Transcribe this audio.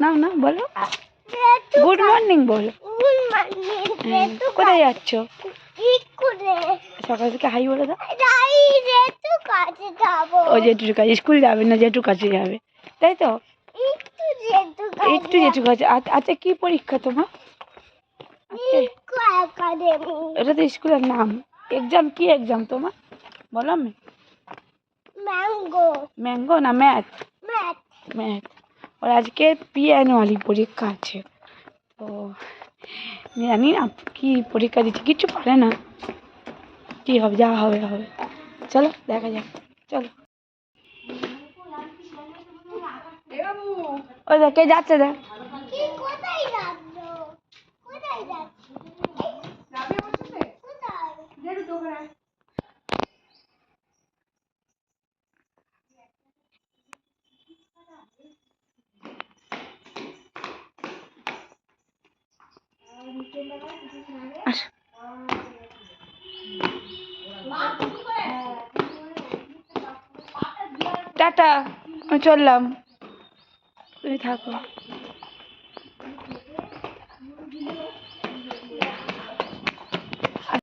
না না বলো। গুড মর্নিং বলো। হ্যাঁ, কোথায় যাচ্ছ? সকাল থেকে হাই বলে দাও। ও জেঠুর কাছে স্কুল যাবে না জেঠুর কাছে যাবে। তাই তো? একটু জেঠুর কাছে। আজকে কি পরীক্ষা তোমার? এটা তো স্কুলের নাম। এক্সাম কি এক্সাম তোমার? বলো আমি। ম্যাঙ্গো ম্যাঙ্গো না ম্যাথ ম্যাথ ম্যাথ ওর আজকে পি অ্যানুয়ালি পরীক্ষা আছে। তো জানি না কি পরীক্ষা দিচ্ছে কিছু পারে না। কি হবে যা হবে হবে। চলো দেখা যাক। চলো। ওই দেখ কে যাচ্ছে দেখ। কোথায় যাচ্ছ কোথায় যাচ্ছ কোথায় আস টাটা আমি চললাম। তুমি থাকো।